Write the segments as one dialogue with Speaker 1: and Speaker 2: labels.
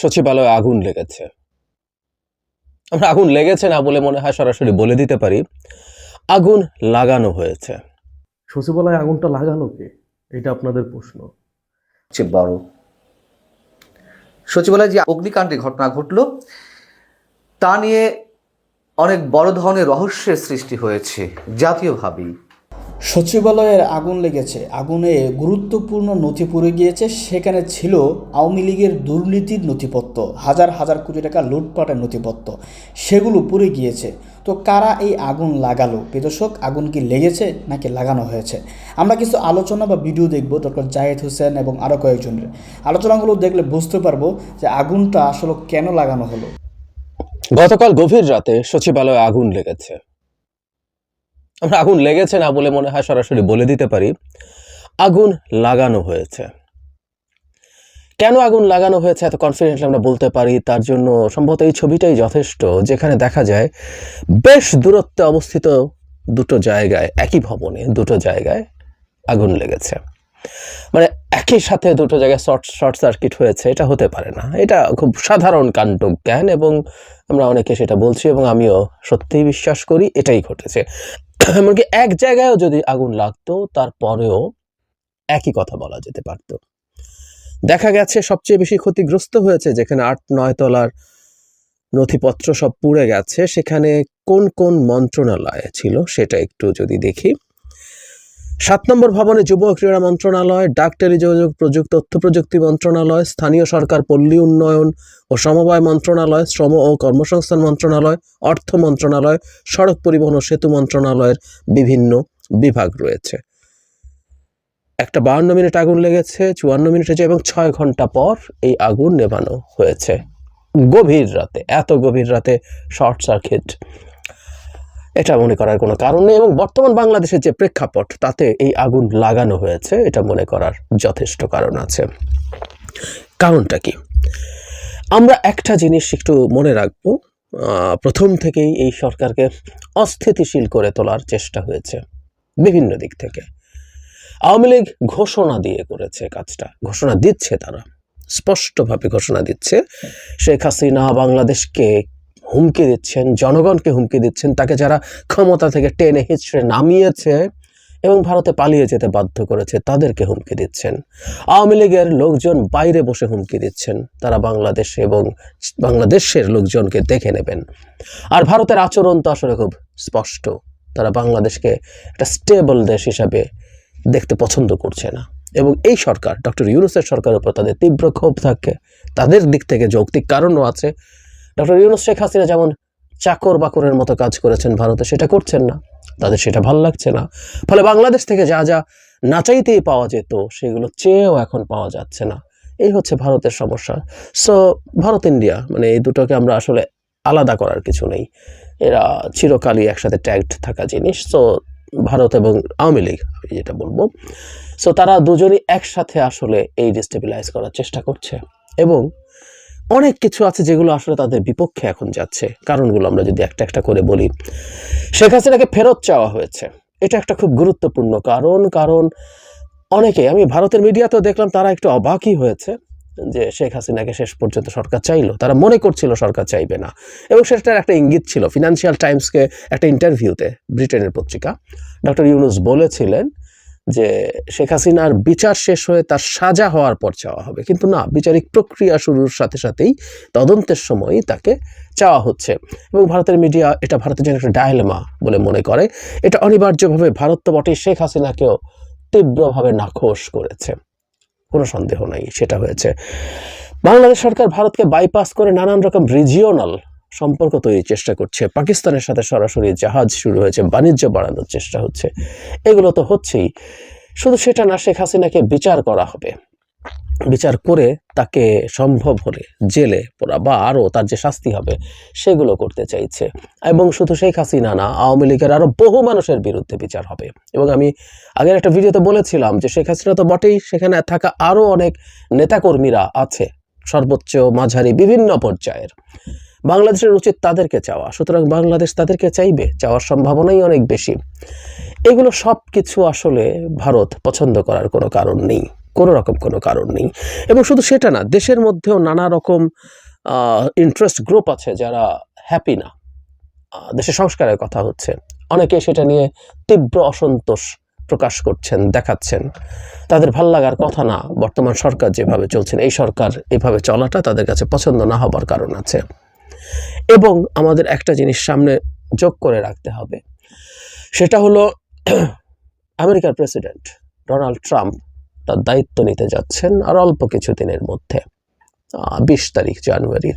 Speaker 1: সচিবালয়ে আগুন লেগেছে। আমরা আগুন লেগেছে না বলে মনে হয় সরাসরি বলে দিতে পারি। আগুন লাগানো হয়েছে।
Speaker 2: সচিবালয়ে আগুনটা লাগানো কে? এটা আপনাদের প্রশ্ন।
Speaker 3: সবচেয়ে বড় সচিবালয়ে যে অগ্নিকাণ্ডের ঘটনা ঘটল তা নিয়ে অনেক বড় ধরনের রহস্যের সৃষ্টি হয়েছে জাতীয়ভাবেই।
Speaker 4: সচিবালয়ের আগুন লেগেছে। আগুনে গুরুত্বপূর্ণ নথি পুড়ে গিয়েছে। সেখানে ছিল আওয়ামী লীগের দুর্নীতির নথিপত্র, হাজার হাজার কোটি টাকা লুটপাটের নথিপত্র। সেগুলো পুড়ে গিয়েছে। তো কারা এই আগুন লাগালো? বেদর্শক আগুন কি লেগেছে নাকি লাগানো হয়েছে? আমরা কিছু আলোচনা বা ভিডিও দেখব ডক্টর জাহেদ হোসেন এবং আরও কয়েকজনের। আলোচনাগুলো দেখলে বুঝতে পারব যে আগুনটা আসলে কেন লাগানো হলো।
Speaker 1: গতকাল গভীর রাতে সচিবালয়ে আগুন লেগেছে। আমরা আগুন লেগেছে না বলে মনে হয় সরাসরি বলে দিতে পারি, আগুন লাগানো হয়েছে। কেন আগুন লাগানো হয়েছে এত কনফিডেন্টলি আমরা বলতে পারি? তার জন্য সম্ভবত এই ছবিটাই যথেষ্ট, যেখানে দেখা যায় বেশ দূরত্বে অবস্থিত দুটো জায়গায়, একই ভবনে দুটো জায়গায় আগুন লেগেছে। মানে একই সাথে দুটো জায়গায় শর্ট শর্ট সার্কিট হয়েছে, এটা হতে পারে না। এটা খুব সাধারণ কাণ্ড জ্ঞান এবং আমরা অনেকে সেটা বলছি এবং আমিও সত্যিই বিশ্বাস করি এটাই ঘটেছে। এমনকি এক জায়গায়ও যদি আগুন লাগতো, তারপরেও একই কথা বলা যেতে পারত। দেখা গেছে সবচেয়ে বেশি ক্ষতিগ্রস্ত হয়েছে যেখানে আট, নয় তলার নথিপত্র সব পুড়ে গেছে, সেখানে কোন কোন মন্ত্রণালয় ছিল সেটা একটু যদি দেখি। সাত নম্বর ভবনে যুব ক্রীড়া মন্ত্রণালয় ডাক টেলিযোগাযোগ প্রযুক্তি তথ্য প্রযুক্তি মন্ত্রণালয়, স্থানীয় সরকার পল্লী উন্নয়ন ও সমবায় মন্ত্রণালয়, শ্রম ও কর্মসংস্থান মন্ত্রণালয়, অর্থ মন্ত্রণালয়, সড়ক পরিবহন ও সেতু মন্ত্রণালয়ের বিভিন্ন বিভাগ রয়েছে। একটা বাহান্ন মিনিট আগুন লেগেছে, চুয়ান্ন মিনিট হয়েছে এবং ছয় ঘণ্টা পর এই আগুন নেভানো হয়েছে। গভীর রাতে, এত গভীর রাতে শর্ট সার্কিট এটা মনে করার কোনো কারণ নেই এবং বর্তমান বাংলাদেশের যে প্রেক্ষাপট, তাতে এই আগুন লাগানো হয়েছে, এটা মনে করার যথেষ্ট কারণ আছে। কারণটা কি? আমরা একটা জিনিস একটু মনে রাখব প্রথম থেকেই এই সরকারকে অস্থিতিশীল করে তোলার চেষ্টা হয়েছে, বিভিন্ন দিক থেকে। আওয়ামী লীগ ঘোষণা দিয়ে করেছে কাজটা, ঘোষণা দিচ্ছে তারা, স্পষ্টভাবে ঘোষণা দিচ্ছে, শেখ হাসিনা বাংলাদেশকে হুমকি দিচ্ছেন, জনগণকে হুমকি দিচ্ছেন, তাকে যারা ক্ষমতা থেকে টেনে হিচড়ে নামিয়েছে এবং ভারতে পালিয়ে যেতে বাধ্য করেছে, তাদেরকে হুমকি দিচ্ছেন। আওয়ামী লীগের লোকজন বাইরে বসে হুমকি দিচ্ছেন, তারা বাংলাদেশ এবং বাংলাদেশের লোকজনকে দেখে নেবেন। আর ভারতের আচরণ তো আসলে খুব স্পষ্ট, তারা বাংলাদেশকে একটা স্টেবল দেশ হিসাবে দেখতে পছন্দ করছে না। এবং এই সরকার, ডক্টর ইউনুসের সরকারের উপর তাদের তীব্র ক্ষোভ থাকে, তাদের দিক থেকে যৌক্তিক কারণও আছে ডক্টর ইউনুস শেখ হাসিনা যেমন চাকর বাকরের মতো কাজ করেছেন ভারতে, সেটা করছেন না। তাদের সেটা ভালো লাগছে না। ফলে বাংলাদেশ থেকে যা যা না চাইতেই পাওয়া যেত, সেগুলো চেয়েও এখন পাওয়া যাচ্ছে না। এই হচ্ছে ভারতের সমস্যা। সো ভারত ইন্ডিয়া মানে এই দুটোকে আমরা আসলে আলাদা করার কিছু নেই। এরা চিরকালই একসাথে ট্যাগড থাকা জিনিস। সো ভারত এবং আওয়ামী লীগ, আমি যেটা বলব। সো তারা দুজনই একসাথে আসলে এই ডিস্টেবিলাইজ করার চেষ্টা করছে। এবং অনেক কিছু আছে যেগুলো আসলে তাদের বিপক্ষে এখন যাচ্ছে। কারণগুলো আমরা যদি একটা একটা করে বলি, শেখ হাসিনাকে ফেরত চাওয়া হয়েছে। এটা একটা খুব গুরুত্বপূর্ণ কারণ কারণ অনেকে, আমি ভারতের মিডিয়াতেও দেখলাম তারা একটু অবাকই হয়েছে যে শেখ হাসিনাকে শেষ পর্যন্ত সরকার চাইলো। তারা মনে করছিল সরকার চাইবে না। এবং সেটার একটা ইঙ্গিত ছিল। ফিনান্সিয়াল টাইমসকে একটা ইন্টারভিউতে ব্রিটেনের পত্রিকা। ডক্টর ইউনুস বলেছিলেন যে শেখ হাসিনার বিচার শেষ হয়ে তার সাজা হওয়ার পর চাওয়া হবে। কিন্তু না, বিচারিক প্রক্রিয়া শুরুর সাথে সাথেই তদন্তের সময়ই তাকে চাওয়া হচ্ছে। এবং ভারতের মিডিয়া এটা ভারতের জন্য একটা ডায়লেমা বলে মনে করে। এটা অনিবার্যভাবে ভারত তো বটেই শেখ হাসিনাকেও তীব্রভাবে নাখোশ করেছে। কোনো সন্দেহ নাই, সেটা হয়েছে। বাংলাদেশ সরকার ভারতকে বাইপাস করে নানান রকম রিজিওনাল সম্পর্ক তৈরির চেষ্টা করছে। পাকিস্তানের সাথে সরাসরি জাহাজ শুরু হয়েছে, বাণিজ্য বাড়ানোর চেষ্টা হচ্ছে। এগুলো তো হচ্ছেই। শুধু সেটা না, শেখ হাসিনাকে বিচার করা হবে। বিচার করে তাকে সম্ভব হলে জেলে পড়া বা আরও তার যে শাস্তি হবে, সেগুলো করতে চাইছে। এবং শুধু শেখ হাসিনা না, আওয়ামী লীগের আরও বহু মানুষের বিরুদ্ধে বিচার হবে। এবং আমি আগের একটা ভিডিওতে বলেছিলাম যে শেখ হাসিনা তো বটেই, সেখানে থাকা আরও অনেক নেতাকর্মীরা আছে, সর্বোচ্চ মাঝারি বিভিন্ন পর্যায়ের। বাংলাদেশের উচিত তাদেরকে চাওয়া। সুতরাং বাংলাদেশ তাদেরকে চাইবে, চাওয়ার সম্ভাবনাই অনেক বেশি। এগুলো সব কিছু আসলে ভারত পছন্দ করার কোনো কারণ নেই, কোনো রকম কোনো কারণ নেই। এবং শুধু সেটা না, দেশের মধ্যেও নানা রকম ইন্টারেস্ট গ্রুপ আছে যারা হ্যাপি না। দেশের সংস্কারের কথা হচ্ছে। অনেকে সেটা নিয়ে তীব্র অসন্তোষ প্রকাশ করছেন, দেখাচ্ছেন। তাদের ভালো লাগার কথা না, বর্তমান সরকার যেভাবে চলছেন, এই সরকার এভাবে চলাটা তাদের কাছে পছন্দ না হবার কারণ আছে। এবং আমাদের একটা জিনিস সামনে যোগ করে রাখতে হবে। সেটা হলো আমেরিকার প্রেসিডেন্ট ডোনাল্ড ট্রাম্প তার দায়িত্ব নিতে যাচ্ছেন আর অল্প কিছু দিনের মধ্যে বিশ তারিখ জানুয়ারির।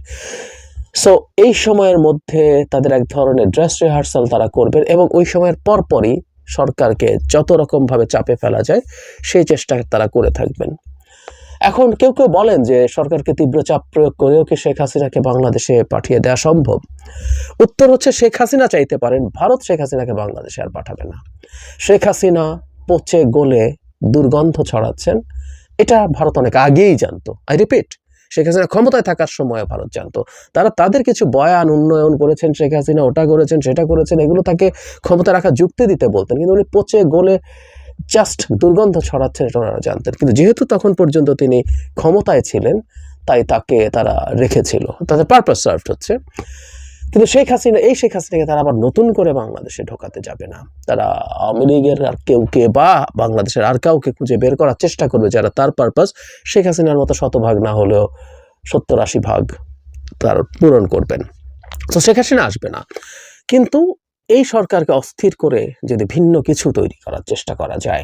Speaker 1: সো এই সময়ের মধ্যে তাদের এক ধরনের ড্রেস রিহার্সাল তারা করবেন এবং ওই সময়ের পরপরই সরকারকে যত রকমভাবে চাপে ফেলা যায়, সেই চেষ্টা তারা করে থাকবেন। এখন কেউ কেউ বলেন যে সরকারকে তীব্র চাপ প্রয়োগ করেও কি শেখ হাসিনাকে বাংলাদেশে পাঠিয়ে দেওয়া সম্ভব? উত্তর হচ্ছে শেখ হাসিনা চাইতে পারেন, ভারত শেখ হাসিনাকে বাংলাদেশে আর পাঠাবে না। শেখ হাসিনা পচে গলে দুর্গন্ধ ছড়াচ্ছেন, এটা ভারত অনেক আগেই জানতো। আই রিপিট শেখ হাসিনা ক্ষমতায় থাকার সময় ভারত জানতো। তারা তাদের কিছু বয়ান, উন্নয়ন করেছেন, শেখ হাসিনা ওটা করেছেন, সেটা করেছেন, এগুলো তাকে ক্ষমতা রাখার যুক্তি দিতে বলতেন, কিন্তু উনি পচে গলে জাস্ট দুর্গন্ধ ছড়াচ্ছেন এটা ওনারা জানতেন। কিন্তু যেহেতু তখন পর্যন্ত তিনি ক্ষমতায় ছিলেন, তাই তাকে তারা রেখেছিল। তাদের পারপাস সার্ভ হচ্ছে। কিন্তু শেখ হাসিনা এই শেখ হাসিনাকে তারা আবার নতুন করে বাংলাদেশে ঢোকাতে যাবে না। তারা আওয়ামী লীগের আর কেউ কে বা বাংলাদেশের আর কাউকে খুঁজে বের করার চেষ্টা করবে যারা তার পারপাস শেখ হাসিনার মতো শতভাগ না হলেও সত্তর আশি ভাগ তার পূরণ করবেন। তো শেখ হাসিনা আসবে না। কিন্তু এই সরকারকে অস্থির করে যদি ভিন্ন কিছু তৈরি করার চেষ্টা করা যায়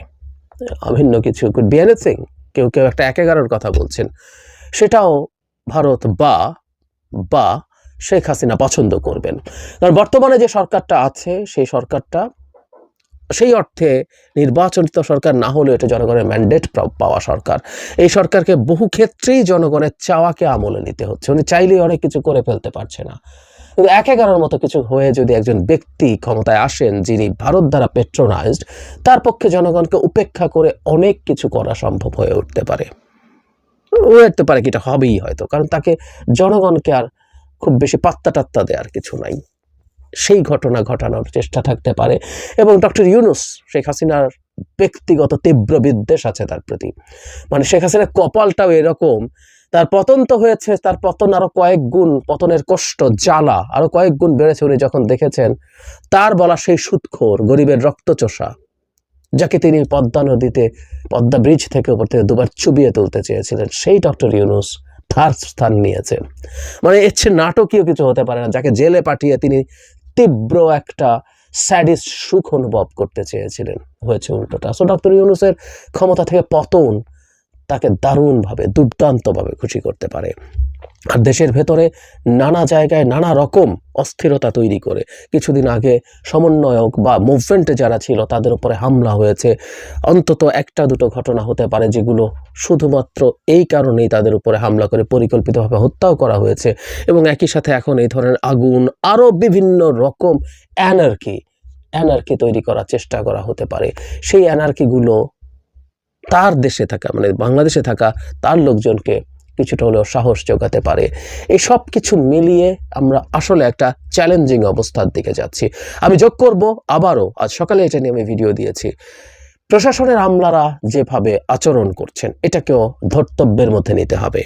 Speaker 1: আহ, ভিন্ন কিছু কুড বি কেউ কেউ একটা এক এগারোর কথা বলছেন। সেটাও ভারত বা বা শেখ হাসিনা পছন্দ করবেন। কারণ বর্তমানে যে সরকারটা আছে সেই সরকারটা সেই অর্থে নির্বাচনিত সরকার না হলেও এটা জনগণের ম্যান্ডেট পাওয়া সরকার। এই সরকারকে বহু ক্ষেত্রেই জনগণের চাওয়াকে আমলে নিতে হচ্ছে। উনি চাইলেই অনেক কিছু করে ফেলতে পারছে না। কিন্তু এক এগারোর মতো কিছু হয়ে যদি একজন ব্যক্তি ক্ষমতায় আসেন যিনি ভারত দ্বারা পেট্রোনাইজড তার পক্ষে জনগণকে উপেক্ষা করে অনেক কিছু করা সম্ভব হয়ে উঠতে পারে। হয়ে উঠতে পারে কি, এটা হবেই হয়তো, কারণ তাকে জনগণকে আর খুব বেশি পাত্তা টাত্তা দেওয়ার কিছু নাই। সেই ঘটনা ঘটানোর চেষ্টা থাকতে পারে এবং ডক্টর ইউনুস, শেখ হাসিনার ব্যক্তিগত তীব্র বিদ্বেষ আছে তার প্রতি। মানে শেখ হাসিনার কপালটাও এরকম তার পতন তো হয়েছে, তার পতন আরও কয়েক গুণ, পতনের কষ্ট, জ্বালা আরও কয়েক গুণ বেড়েছে উনি যখন দেখেছেন, তার বলা সেই সুৎখোর, গরিবের রক্তচোষা, যাকে তিনি পদ্মা নদীতে, পদ্মা ব্রিজ থেকে উপর থেকে দুবার চুবিয়ে তুলতে চেয়েছিলেন, সেই ডক্টর ইউনুস তার স্থান নিয়েছে। মানে এর চেয়ে নাটকীয় কিছু হতে পারে না, যাকে জেলে পাঠিয়ে তিনি তীব্র একটা স্যাডিস্ট সুখ অনুভব করতে চেয়েছিলেন, হয়েছে উল্টোটা। সো ডক্টর ইউনুসের ক্ষমতা থেকে পতন তাকে দারুণভাবে, দুর্দান্তভাবে খুশি করতে পারে। আর দেশের ভেতরে নানা জায়গায় নানা রকম অস্থিরতা তৈরি করে। কিছুদিন আগে সমন্বয়ক বা মুভমেন্টে যারা ছিল, তাদের উপরে হামলা হয়েছে। অন্তত একটা দুটো ঘটনা হতে পারে যেগুলো শুধুমাত্র এই কারণেই তাদের উপরে হামলা করে পরিকল্পিতভাবে হত্যাও করা হয়েছে। এবং একই সাথে এখন এই ধরনের আগুন আরও বিভিন্ন রকম অ্যানার্কি অ্যানার্কি তৈরি করার চেষ্টা করা হতে পারে। সেই অ্যানার্কিগুলো তার দেশে থাকা মানে বাংলাদেশে থাকা তার লোকজনকে কিছুটা হলেও সাহস জোগাতে পারে। এই সব কিছু মিলিয়ে আমরা আসলে একটা চ্যালেঞ্জিং অবস্থার দিকে যাচ্ছি। আমি যোগ করব আবারও, আজ সকালে এটা নিয়ে আমি ভিডিও দিয়েছি। প্রশাসনের আমলারা যেভাবে আচরণ করছেন, এটাকেও ধর্তব্যের মধ্যে নিতে হবে।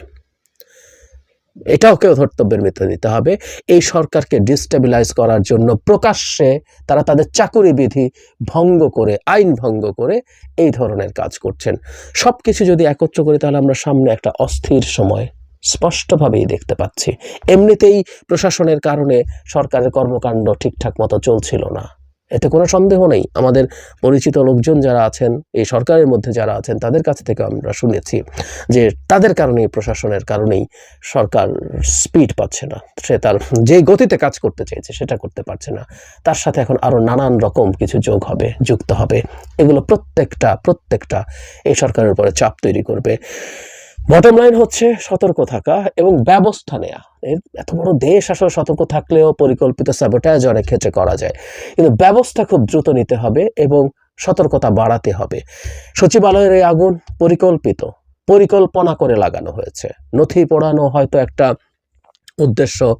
Speaker 1: এটাও কেউ ধর্তব্যের মধ্যে নিতে হবে। এই সরকারকে ডিস্টেবিলাইজ করার জন্য প্রকাশ্যে তারা তাদের চাকুরি বিধি ভঙ্গ করে, আইন ভঙ্গ করে এই ধরনের কাজ করছেন। সব কিছু যদি একত্র করি তাহলে আমরা সামনে একটা অস্থির সময় স্পষ্টভাবেই দেখতে পাচ্ছি। এমনিতেই প্রশাসনের কারণে সরকারের কর্মকাণ্ড ঠিকঠাক মতো চলছিল না। এতে কোনো সন্দেহ নেই। আমাদের পরিচিত লোকজন যারা আছেন, এই সরকারের মধ্যে যারা আছেন, তাদের কাছ থেকে আমরা শুনেছি যে তাদের কারণেই প্রশাসনের কারণেই সরকার স্পিড পাচ্ছে না। সে তার যে গতিতে কাজ করতে চাইছে সেটা করতে পারছে না। তার সাথে এখন আরও নানান রকম কিছু যোগ হবে, যুক্ত হবে। এগুলো প্রত্যেকটা প্রত্যেকটা এই সরকারের উপরে চাপ তৈরি করবে। বটম লাইন হচ্ছে সতর্ক থাকা এবং ব্যবস্থা নেওয়া এত বড় দেশ আসলে সতর্ক থাকলেও পরিকল্পিত স্যাবোটাজ অনেক ক্ষেত্রে করা যায়। কিন্তু ব্যবস্থা খুব দ্রুত নিতে হবে এবং সতর্কতা বাড়াতে হবে। সচিবালয়ের এই আগুন পরিকল্পিত, পরিকল্পনা করে লাগানো হয়েছে। নথি পড়ানো হয়তো একটা উদ্দেশ্য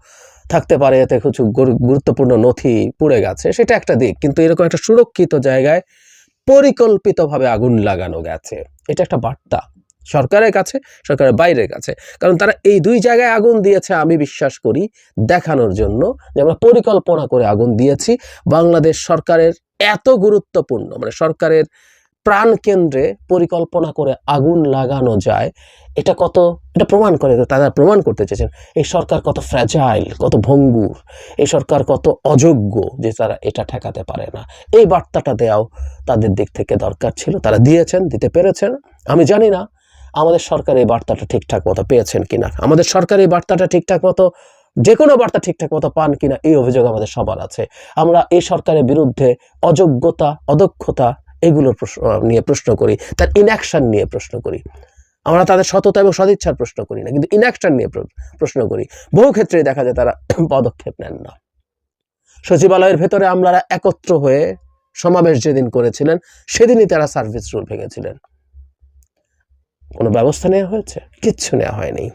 Speaker 1: থাকতে পারে, এতে কিছু গুরু- গুরুত্বপূর্ণ নথি পুড়ে গেছে, সেটা একটা দিক। কিন্তু এরকম একটা সুরক্ষিত জায়গায় পরিকল্পিতভাবে আগুন লাগানো গেছে। এটা একটা বার্তা। সরকারের কাছে, সরকারের বাইরের কাছে। কারণ তারা এই দুই জায়গায় আগুন দিয়েছে, আমি বিশ্বাস করি, দেখানোর জন্য যে আমরা পরিকল্পনা করে আগুন দিয়েছি। বাংলাদেশ সরকারের এত গুরুত্বপূর্ণ মানে সরকারের প্রাণ কেন্দ্রে পরিকল্পনা করে আগুন লাগানো যায়, এটা কত, এটা প্রমাণ করে তারা প্রমাণ করতে চেয়েছেন। এই সরকার কত ফ্র্যাজাইল কত ভঙ্গুর, এই সরকার কত অযোগ্য যে তারা এটা ঠেকাতে পারে না। এই বার্তাটা দেওয়াও তাদের দিক থেকে দরকার ছিল, তারা দিয়েছেন, দিতে পেরেছেন। আমি জানি না আমাদের সরকার এই বার্তাটা ঠিকঠাক মতো পেয়েছেন কিনা? আমাদের সরকার এই বার্তাটা ঠিকঠাক মতো যে কোনো বার্তা ঠিকঠাক মতো পান কিনা, এই অভিযোগ আমাদের সবার আছে। আমরা এই সরকারের বিরুদ্ধে অযোগ্যতা, অদক্ষতা এগুলোর নিয়ে প্রশ্ন করি, তার ইনঅ্যাকশন নিয়ে প্রশ্ন করি। আমরা তাদের সততা এবং সদিচ্ছার প্রশ্ন করি না, কিন্তু ইনঅ্যাকশন নিয়ে প্রশ্ন করি। বহু ক্ষেত্রেই দেখা যায় তারা পদক্ষেপ নেন না। সচিবালয়ের ভেতরে আমরা একত্র হয়ে সমাবেশ যেদিন করেছিলেন, সেদিনই তারা সার্ভিস রুল ভেঙেছিলেন। কোনো ব্যবস্থা নেওয়া হয়েছে? কিচ্ছু নেওয়া হয়নি।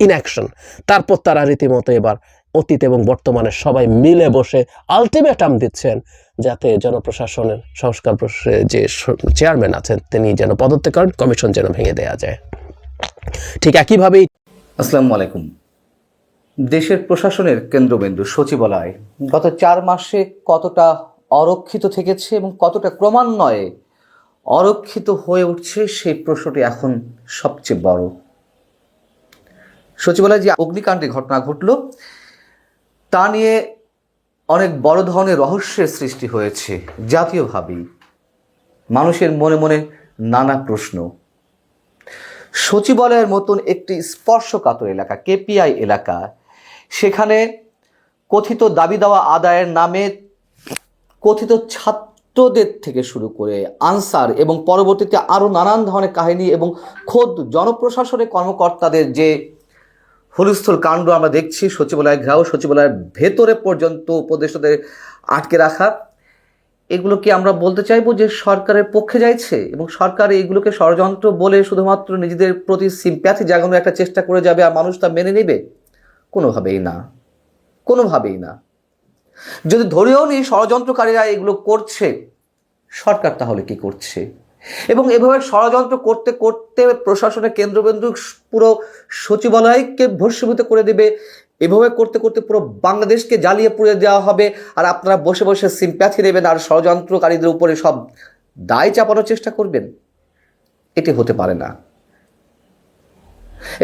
Speaker 1: ইনঅ্যাকশন তারপর তারা রীতিমতো এবার অতীত এবং বর্তমানে সবাই মিলে বসে আলটিমেটাম দিচ্ছেন যাতে জনপ্রশাসনের, সংস্কার যে চেয়ারম্যান আছেন, তিনি যেন পদত্যাগ করেন কমিশন যেন ভেঙে দেওয়া যায়। ঠিক একইভাবেই
Speaker 3: আসসালামু আলাইকুম। দেশের প্রশাসনের কেন্দ্রবিন্দু সচিবালয় গত চার মাসে কতটা অরক্ষিত থেকেছে এবং কতটা ক্রমান্বয়ে অরক্ষিত হয়ে উঠছে সেই প্রশ্নটি এখন সবচেয়ে বড়। সচিবালয়ে যে অগ্নিকাণ্ডের ঘটনা ঘটল, তা নিয়ে অনেক বড় ধরনের রহস্যের সৃষ্টি হয়েছে, জাতীয়ভাবেই। মানুষের মনে মনে নানা প্রশ্ন। সচিবালয়ের মতন একটি স্পর্শকাতর এলাকা, কেপিআই এলাকা, সেখানে কথিত দাবি দেওয়া আদায়ের নামে কথিত ছাত্রদের থেকে শুরু করে আনসার এবং পরবর্তীতে আরও নানান ধরনের কাহিনী এবং খোদ জনপ্রশাসনের কর্মকর্তাদের যে হুলস্থুল কাণ্ড আমরা দেখছি সচিবালয় ঘেরাও, সচিবালয়ের ভেতরে পর্যন্ত উপদেষ্টাদের আটকে রাখা এগুলো কি আমরা বলতে চাইব যে সরকারের পক্ষে যাইছে এবং সরকার এইগুলোকে ষড়যন্ত্র বলে শুধুমাত্র নিজেদের প্রতি সিম্প্যাথি জাগানোর একটা চেষ্টা করে যাবে আর মানুষ তা মেনে নেবে? কোনোভাবেই না। কোনোভাবেই না। যদি ধরেও নিই ষড়যন্ত্রকারীরা এগুলো করছে, সরকার তাহলে কি করছে? এবং এভাবে ষড়যন্ত্র করতে করতে প্রশাসনের কেন্দ্রবিন্দু পুরো সচিবালয়কে ভস্মীভূত করে দেবে, এভাবে করতে করতে পুরো বাংলাদেশকে জ্বালিয়ে পুড়ে দেওয়া হবে, আর আপনারা বসে বসে সিম্প্যাথি নেবেন আর ষড়যন্ত্রকারীদের উপরে সব দায় চাপানোর চেষ্টা করবেন। এটি হতে পারে না।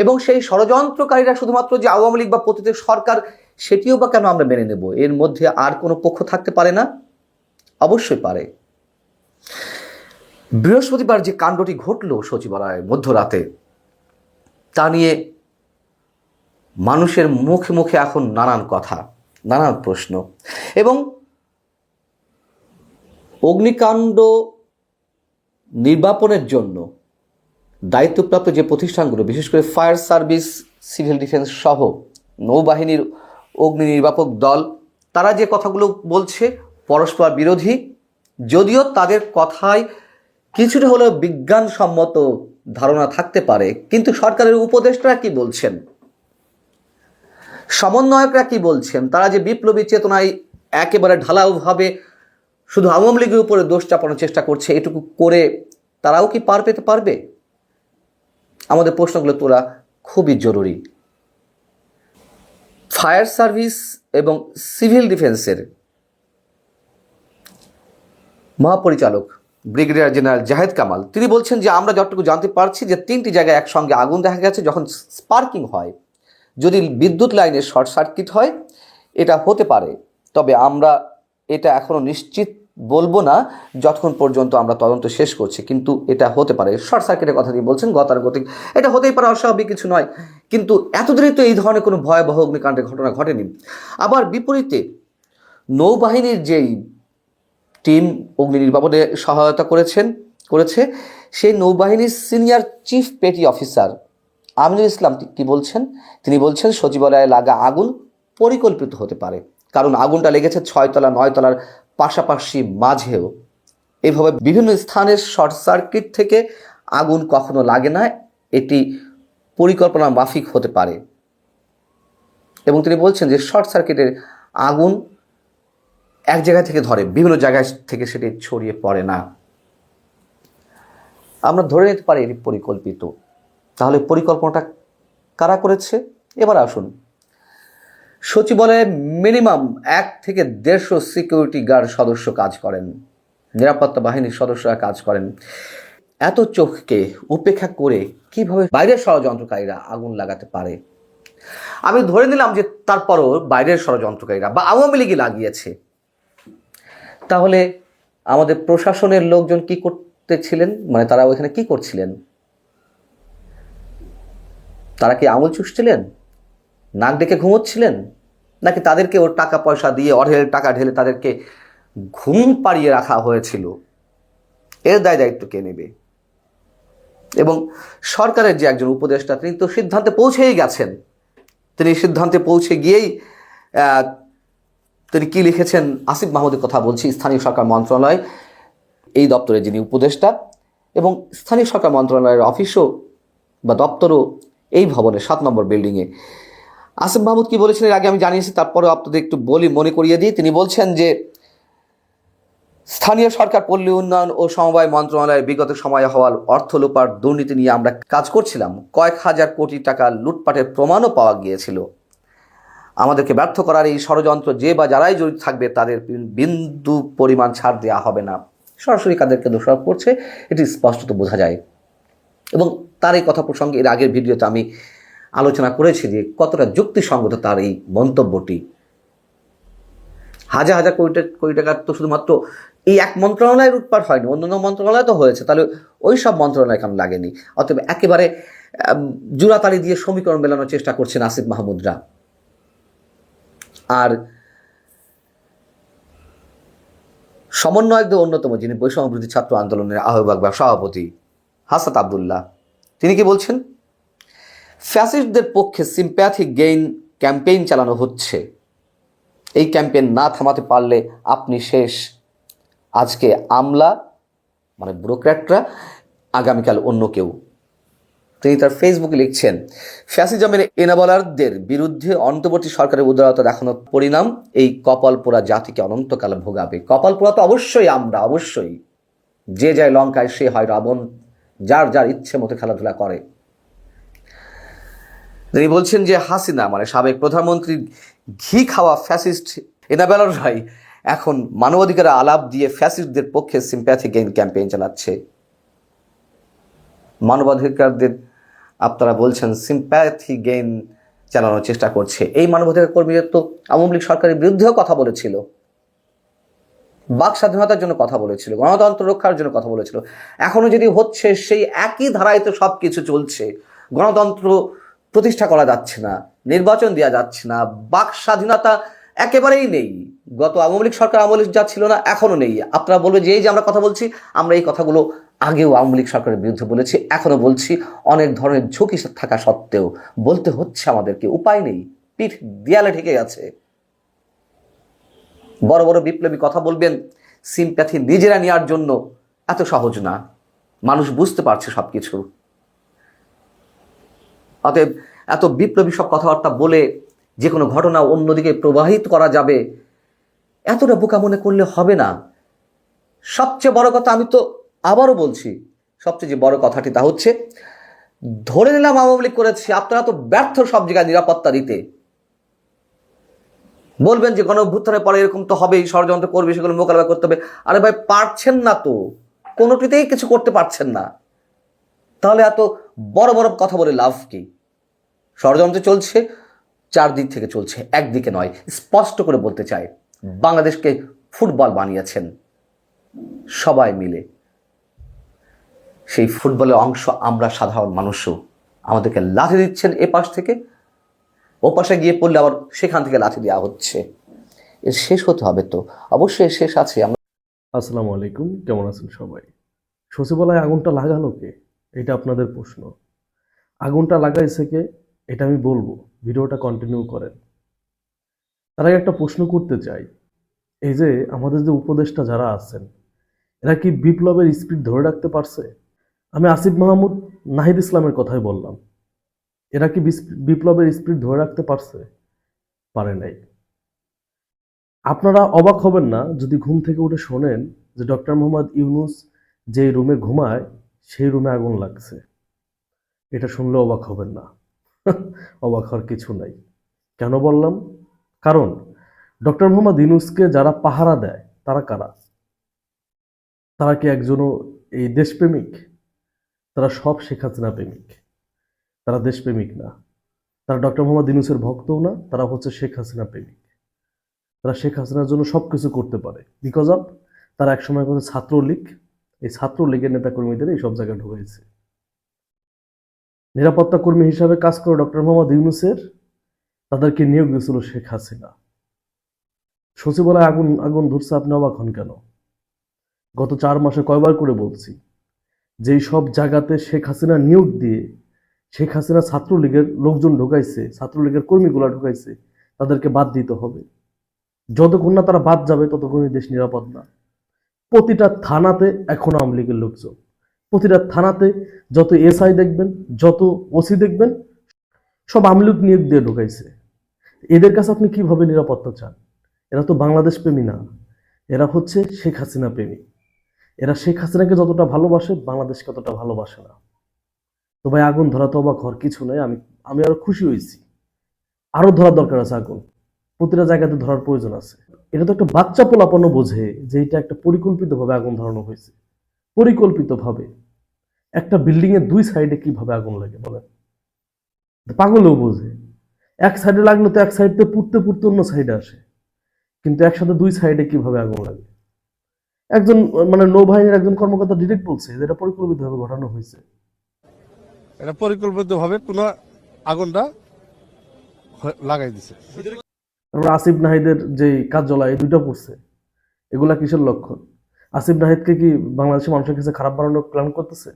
Speaker 3: এবং সেই ষড়যন্ত্রকারীরা শুধুমাত্র যে আওয়ামী লীগ বা পতিত সরকার সেটিও বা কেন আমরা মেনে নেব? এর মধ্যে আর কোনো পক্ষ থাকতে পারে না? অবশ্যই পারে। বৃহস্পতিবার যে কাণ্ডটি ঘটল সচিবালয়ে মধ্যরাতে, তা নিয়ে মানুষের মুখে মুখে এখন নানান কথা, নানান প্রশ্ন এবং অগ্নিকাণ্ড নির্বাপনের জন্য দায়িত্বপ্রাপ্ত যে প্রতিষ্ঠানগুলো, বিশেষ করে ফায়ার সার্ভিস, সিভিল ডিফেন্স সহ নৌবাহিনীর অগ্নি নির্বাপক দল, তারা যে কথাগুলো বলছে, পরস্পর বিরোধী, যদিও তাদের কথায় কিছুটা হলেও বিজ্ঞানসম্মত ধারণা থাকতে পারে, কিন্তু সরকারের উপদেষ্টারা কি বলছেন? সমন্বয়করা কি বলছেন? তারা যে বিপ্লবী চেতনায় একেবারে ঢালাওভাবে শুধু আওয়ামী লীগের উপরে দোষ চাপানোর চেষ্টা করছে, এটুকু করে তারাও কি পার পেতে পারবে? আমাদের প্রশ্নগুলো তোলা খুবই জরুরি। ফায়ার সার্ভিস এবং সিভিল ডিফেন্সের মহাপরিচালক ব্রিগেডিয়ার জেনারেল জাহেদ কামাল। তিনি বলছেন যে, আমরা যতটুকু জানতে পারছি যে, তিনটি জায়গায় একসঙ্গে আগুন দেখা গেছে যখন স্পার্কিং হয়। যদি বিদ্যুৎ লাইনে শর্ট সার্কিট হয়, এটা হতে পারে। তবে আমরা এটা এখনও নিশ্চিত বলব না যতক্ষণ পর্যন্ত আমরা তদন্ত শেষ করছি, কিন্তু এটা হতে পারে। শর্ট সার্কিটের কথা তিনি বলছেন, গতানুগতিক। এটা হতেই পারে, অস্বাভাবিক কিছু নয়। কিন্তু এতদিনই তো এই ধরনের কোনো ভয়াবহ অগ্নিকাণ্ডের ঘটনা ঘটেনি। আবার বিপরীতে নৌবাহিনীর যেই টিম অগ্নি নির্বাপনে সহায়তা করেছেন, করেছে, সেই নৌবাহিনীর senior chief petty officer Aminul Islam কি বলছেন? তিনি বলছেন, সচিবালয়ে লাগা আগুন পরিকল্পিত হতে পারে। কারণ আগুনটা লেগেছে ছয়তলা, নয়তলার পাশাপাশি মাঝেও এভাবে বিভিন্ন স্থানের শর্ট সার্কিট থেকে আগুন কখনো লাগে না, এটি পরিকল্পনা মাফিক হতে পারে। এবং তিনি বলছেন যে শর্ট সার্কিটের আগুন এক জায়গা থেকে ধরে, বিভিন্ন জায়গায় থেকে সেটি ছড়িয়ে পড়ে না। আমরা ধরে নিতে পারি এটি পরিকল্পিত। তাহলে পরিকল্পনাটা কারা করেছে? এবার আসুন সচিবালয়ে মিনিমাম এক থেকে দেড়শো সিকিউরিটি গার্ড সদস্য কাজ করেন। নিরাপত্তা বাহিনীর সদস্যরা কাজ করেন। এত চোখকে উপেক্ষা করে কীভাবে বাইরের ষড়যন্ত্রকারীরা আগুন লাগাতে পারে? আমি ধরে নিলাম যে তারপরও বাইরের ষড়যন্ত্রকারীরা বা আওয়ামী লীগই লাগিয়েছে। তাহলে আমাদের প্রশাসনের লোকজন কি করতেছিলেন? মানে তারা ওইখানে কি করছিলেন? তারা কি আঙুল চুষছিলেন নাক ডেকে ঘুমোচ্ছিলেন? নাকি তাদেরকে ওর টাকা পয়সা দিয়ে অঢেল টাকা ঢেলে তাদেরকে ঘুম পাড়িয়ে রাখা হয়েছিল? এর দায় দায়িত্ব কে নেবে? এবং সরকারের যে একজন উপদেষ্টা, তিনি তো সিদ্ধান্তে পৌঁছেই গেছেন। তিনি সিদ্ধান্তে পৌঁছে গিয়েই তিনি কি লিখেছেন? আসিফ মাহমুদের কথা বলছি, স্থানীয় সরকার মন্ত্রণালয়, এই দপ্তরের যিনি উপদেষ্টা এবং স্থানীয় সরকার মন্ত্রণালয়ের অফিসও বা দপ্তরও এই ভবনে সাত নম্বর বিল্ডিংয়ে আসিফ মাহমুদ কি বলেছেন এর আগে আমি জানিয়েছি, তারপরেও আপনাদের একটু বলি, মনে করিয়ে দিই। তিনি বলছেন যে, স্থানীয় সরকার, পল্লী উন্নয়ন ও সমবায় মন্ত্রণালয়ের বিগত সময়ে হওয়ার অর্থ লোপার দুর্নীতি নিয়ে আমরা কাজ করছিলাম। কয়েক হাজার কোটি টাকা লুটপাটের প্রমাণও পাওয়া গিয়েছিল। আমাদেরকে ব্যর্থ করার এই ষড়যন্ত্র যে বা যারাই জড়িত থাকবে, তাদের বিন্দু পরিমাণ ছাড় দেওয়া হবে না। সরাসরি কাদেরকে দোষারোপ করছে, এটি স্পষ্টত বোঝা যায়। এবং তার এই কথা প্রসঙ্গে এর আগের ভিডিওতে আমি আলোচনা করেছি যে কতটা যুক্তিসঙ্গত তার এই মন্তব্যটি। হাজার হাজার কোটি কোটি টাকার তো শুধুমাত্র এই এক মন্ত্রণালয়ের উৎপাদ হয়নি অন্যান্য মন্ত্রণালয় তো হয়েছে তাহলে ওই সব মন্ত্রণালয় কেন লাগেনি? অতএব একেবারে আম, জোড়াতালি দিয়ে সমীকরণ মেলানোর চেষ্টা করছেন আসিফ মাহমুদরা। আর সমন্বয়কদের অন্যতম যিনি বৈষম্য বিরোধী ছাত্র আন্দোলনের আহ্বায়ক বা সভাপতি হাসাত আবদুল্লাহ তিনি কি বলছেন? ফ্যাসিস্টদের পক্ষে সিম্প্যাথিক গেইন ক্যাম্পেইন চালানো হচ্ছে। এই ক্যাম্পেইন না থামাতে পারলে আপনি শেষ। আজকে আমলা মানে ব্যুরোক্র্যাটরা আগামীকাল অন্য কেউ। তিনি তার ফেসবুকে লিখছেন, ফ্যাসিজমের এনাবলারদের বিরুদ্ধে অন্তর্বর্তী সরকারের উদারতা দেখানোর পরিণাম এই কপালপোড়া জাতিকে অনন্তকাল ভোগাবে। কপালপোড়া তো অবশ্যই আমরা, অবশ্যই। যে যায় লঙ্কায় সে হয় রাবণ, যার যার ইচ্ছে মতো খেলাধুলা করে। তিনি বলছেন যে হাসিনা মানে সাবেক প্রধানমন্ত্রী, ঘি খাওয়া ফ্যাসিস্ট এনাবেলাররাই এখন মানবাধিকারের আলাপ দিয়ে ফ্যাসিস্টদের পক্ষে সিম্প্যাথি গেইন ক্যাম্পেইন চালাচ্ছে। মানবাধিকারদের, আপনারা বলছেন সিম্প্যাথি গেইন চালানোর চেষ্টা করছে। এই মানবাধিকার কর্মীরা তো আওয়ামী লীগ সরকারের বিরুদ্ধেও কথা বলেছিল। বাক স্বাধীনতার জন্য কথা বলেছিল, গণতন্ত্র রক্ষার জন্য কথা বলেছিল। এখনও যদি হচ্ছে সেই একই ধারায় তো সব কিছু চলছে। গণতন্ত্র প্রতিষ্ঠা করা যাচ্ছে না, নির্বাচন দেওয়া যাচ্ছে না, বাক স্বাধীনতা একেবারেই নেই। গত আওয়ামী লীগ সরকার আওয়ামী লীগ যা ছিল না এখনও নেই। আপনারা বলবে যে এই যে আমরা কথা বলছি, আমরা এই কথাগুলো আগেও আওয়ামী লীগ সরকারের বিরুদ্ধে বলেছি এখনও বলছি। অনেক ধরনের ঝুঁকি থাকা সত্ত্বেও বলতে হচ্ছে আমাদেরকে, উপায় নেই। পিঠ দেয়ালে ঠেকে গেছে। বড় বড় বিপ্লবী কথা বলবেন, সিম্প্যাথি নিজেরা নেওয়ার জন্য এত সহজ না। মানুষ বুঝতে পারছে সব কিছু অতএব এত বিপ্লবী সব কথাবার্তা বলে যে কোনো ঘটনা অন্যদিকে প্রবাহিত করা যাবে, এতটা বোকা মনে করলে হবে না। সবচেয়ে বড় কথা আমি তো আবারও বলছি, সবচেয়ে যে বড় কথাটি তা হচ্ছে, ধরে নিলাম আওয়ামী লীগ করেছে, আপনারা তো ব্যর্থ সব জায়গায় নিরাপত্তা দিতে। বলবেন যে গণ অভ্যুত্থানের পরে এরকম তো হবেই, ষড়যন্ত্র করবে, সেগুলো মোকাবেলা করতে হবে। আরে ভাই, পারছেন না তো, কোনোটিতেই কিছু করতে পারছেন না। তাহলে এত বড় বড় কথা বলে লাভ কি? ষড়যন্ত্র চলছে, চারদিক থেকে চলছে, একদিকে নয়। স্পষ্ট করে বলতে চাই, বাংলাদেশকে ফুটবল বানিয়েছেন সবাই মিলে। সেই ফুটবলের অংশ আমরা সাধারণ মানুষও। আমাদেরকে লাথি দিচ্ছেন এ পাশ থেকে, ও পাশে গিয়ে পড়লে আবার সেখান থেকে লাথি দেওয়া হচ্ছে। এর শেষ হতে হবে তো? অবশ্যই শেষ আছে। আমরা
Speaker 2: আসসালামু আলাইকুম, কেমন আছেন সবাই? সচিবালয়ে আগুনটা লাগালো কে? এটা আপনাদের প্রশ্ন। আগুনটা লাগাইছে কে? এটা আমি বলব। ভিডিওটা কন্টিনিউ করেন। তার আগে একটা প্রশ্ন করতে চাই। এই যে আমাদের যে উপদেষ্টা যারা আছেন, এরা কি বিপ্লবের স্পিড ধরে রাখতে পারছে? আমি আসিফ মাহমুদ নাহিদ ইসলামের কথাই বললাম। এরা কি বিপ্লবের স্পিড ধরে রাখতে পারছে? পারে নাই। আপনারা অবাক হবেন না যদি ঘুম থেকে উঠে শোনেন যে ডক্টর মোহাম্মদ ইউনুস যে রুমে ঘুমায় সেই রুমে আগুন লাগছে। এটা শুনলে অবাক হবেন না। অবাক হওয়ার কিছু নাই। কেন বললাম? কারণ ডক্টর মোহাম্মদ ইউনুসকে যারা পাহারা দেয়, তারা কারা? তারা কি একজনও এই দেশপ্রেমিক? তারা সব শেখ হাসিনা প্রেমিক। তারা দেশপ্রেমিক না। তারা ডক্টর মোহাম্মদ ইউনুসের ভক্তও না, তারা হচ্ছে শেখ হাসিনা প্রেমিক। তারা শেখ হাসিনার জন্য সব কিছু করতে পারে। বিকজ অফ তারা একসময় কথা ছাত্রলীগ এই ছাত্রলীগের নেতাকর্মীদের এই সব জায়গায় ঢুকেছে নিরাপত্তা কর্মী হিসাবে কাজ করে ডক্টর মোহাম্মদ ইউনুসের তাদেরকে নিয়োগ দিয়েছিল শেখ হাসিনা। সচিবালয় আগুন আগুন ধরছে, আপনি অবাক হন কেন? গত চার মাসে কয়বার করে বলছি, যেই সব জায়গাতে শেখ হাসিনা নিয়োগ দিয়ে শেখ হাসিনা ছাত্রলীগের লোকজন ঢুকাইছে, ছাত্রলীগের কর্মীগুলা ঢুকাইছে, তাদেরকে বাদ দিতে হবে। যতক্ষণ না তারা বাদ যাবে, ততক্ষণই দেশ নিরাপদ না। প্রতিটা থানাতে এখন আওয়ামী লীগের লোকজন। প্রতিটা থানাতে যত এসআই দেখবেন, যত ওসি দেখবেন, সব আওয়ামী লীগ নিয়োগ দিয়ে ঢুকাইছে। এদের কাছে আপনি কীভাবে নিরাপত্তা চান? এরা তো বাংলাদেশ প্রেমী না। এরা হচ্ছে শেখ হাসিনা প্রেমী। এরা শেখ হাসিনাকে যতটা ভালোবাসে, বাংলাদেশকে ততটা ভালোবাসে না। তো ভাই, আগুন ধরা তো অবাক হওয়ার কিছু নাই। আমি আমি আরও খুশি হয়েছি। আরও ধরার দরকার আছে আগুন। প্রতিটা জায়গাতে ধরার প্রয়োজন আছে। এটা তো একটা বাচ্চা পোলাপন্ন বোঝে যে এটা একটা পরিকল্পিতভাবে আগুন ধরানো হয়েছে। পরিকল্পিতভাবে। একটা বিল্ডিং এর দুই সাইডে কীভাবে আগুন লাগে বলেন? পাগলেও বোঝে। এক সাইডে লাগলে তো এক সাইড পুড়তে পুড়তে অন্য সাইডে আসে। কিন্তু একসাথে দুই সাইডে কীভাবে আগুন লাগে? একজন মানে নৌবাহিনীর একজন কর্মকর্তা ডিরেক্ট বলছে যে এটা পরিকল্পিতভাবে ঘটানো হয়েছে।
Speaker 5: এটা পরিকল্পিতভাবে পুনঃ আগুনটা লাগাই দিছে।
Speaker 2: তারপর আসিফ নাহিদের যে কার্যালয় দুইটা পড়ছে। এগুলা কিসের লক্ষণ? আসিফ নাহিদকে কি বাংলাদেশের মানুষের কাছে খারাপ বানানোর প্ল্যান করতেছে?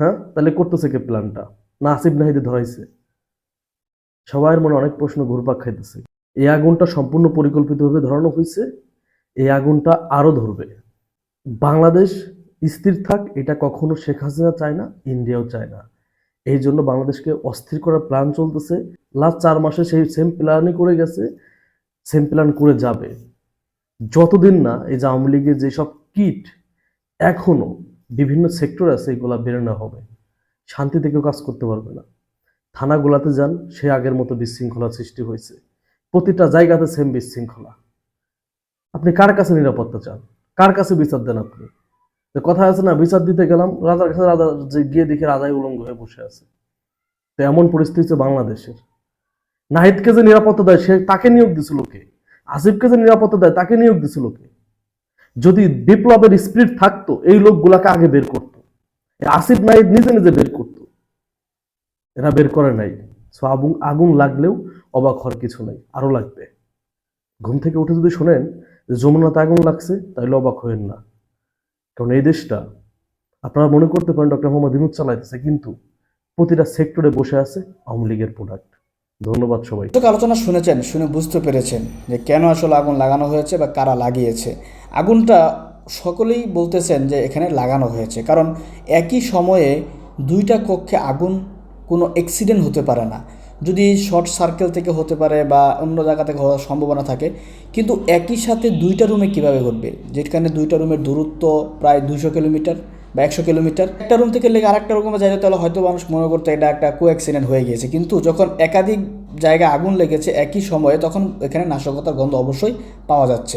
Speaker 2: হ্যাঁ? তাহলে করতেছে কে প্ল্যানটা না, আসিফ নাহিদে ধরাইছে। সবার মনে অনেক প্রশ্ন ঘুরপাক খাইতেছে। এই আগুনটা সম্পূর্ণ পরিকল্পিতভাবে ধরানো হয়েছে এই আগুনটা আরও ধরবে। বাংলাদেশ স্থির থাক, এটা কখনো শেখ হাসিনা চায় না, ইন্ডিয়াও চায় না। এই জন্য বাংলাদেশকে অস্থির করার প্ল্যান চলতেছে। লাস্ট চার মাসে সেই সেম প্ল্যানই করে গেছে সেম প্ল্যান করে যাবে। যতদিন না এই যে আওয়ামী লীগের যেসব কিট, এখনও বিভিন্ন সেক্টর আছে, এগুলা বেরো না হবে। শান্তি থেকেও কাজ করতে পারবে না। থানাগুলাতে যান, সে আগের মতো বিশৃঙ্খলা সৃষ্টি হয়েছে। প্রতিটা জায়গাতে সেম বিশৃঙ্খলা। আপনি কার কাছে নিরাপত্তা চান? কার কাছে বিচার দেন আপনি? কথা আছে না, বিচার দিতে গেলাম, রাজার কাছে রাজা গিয়ে দেখে রাজাই উলঙ্গ হয়ে বসে আছে। তো এমন পরিস্থিতি বাংলাদেশের। নাহিদকে যে নিরাপত্তা দেয়, সে তাকে নিয়োগ দিছিল কে? আসিফকে যে নিরাপত্তা দেয়, তাকে নিয়োগ দিছিল কে? যদি বিপ্লবের স্পিরিট থাকতো, এই লোকগুলাকে আগে বের করতো। আসিফ নাহিদ নিজে নিজে বের করতো। এরা বের করে নাই। সো আগুন আগুন লাগলেও অবাক হওয়ার কিছু নাই, আরও লাগবে। ঘুম থেকে উঠে যদি শোনেন যে যমুনাতে আগুন লাগছে, তাহলে অবাক হবেন না। কারণ এই দেশটা, আপনারা মনে করতে পারেন ডক্টর মোহাম্মদ ইনুদ চালাইতেছে, কিন্তু প্রতিটা সেক্টরে বসে আছে আওয়ামী লীগের প্রোডাক্ট ধন্যবাদ সবাই।
Speaker 4: তো আলোচনা শুনেছেন, শুনে বুঝতে পেরেছেন যে কেন আসলে আগুন লাগানো হয়েছে বা কারা লাগিয়েছে। আগুনটা সকলেই বলতেছেন যে এখানে লাগানো হয়েছে, কারণ একই সময়ে দুইটা কক্ষে আগুন কোনো অ্যাক্সিডেন্ট হতে পারে না। যদি শর্ট সার্কেল থেকে হতে পারে বা অন্য জায়গা থেকে হওয়ার সম্ভাবনা থাকে, কিন্তু একই সাথে দুইটা রুমে কীভাবে ঘটবে? যেখানে দুইটা রুমের দূরত্ব প্রায় দুইশো কিলোমিটার বা একশো কিলোমিটার। একটা রুম থেকে লেগে আরেকটা রুমে জায়গায় তাহলে হয়তো মানুষ মনে করতো এটা একটা কো অ্যাক্সিডেন্ট হয়ে গিয়েছে। কিন্তু যখন একাধিক জায়গায় আগুন লেগেছে একই সময়ে তখন এখানে নাশকতার গন্ধ অবশ্যই পাওয়া যাচ্ছে।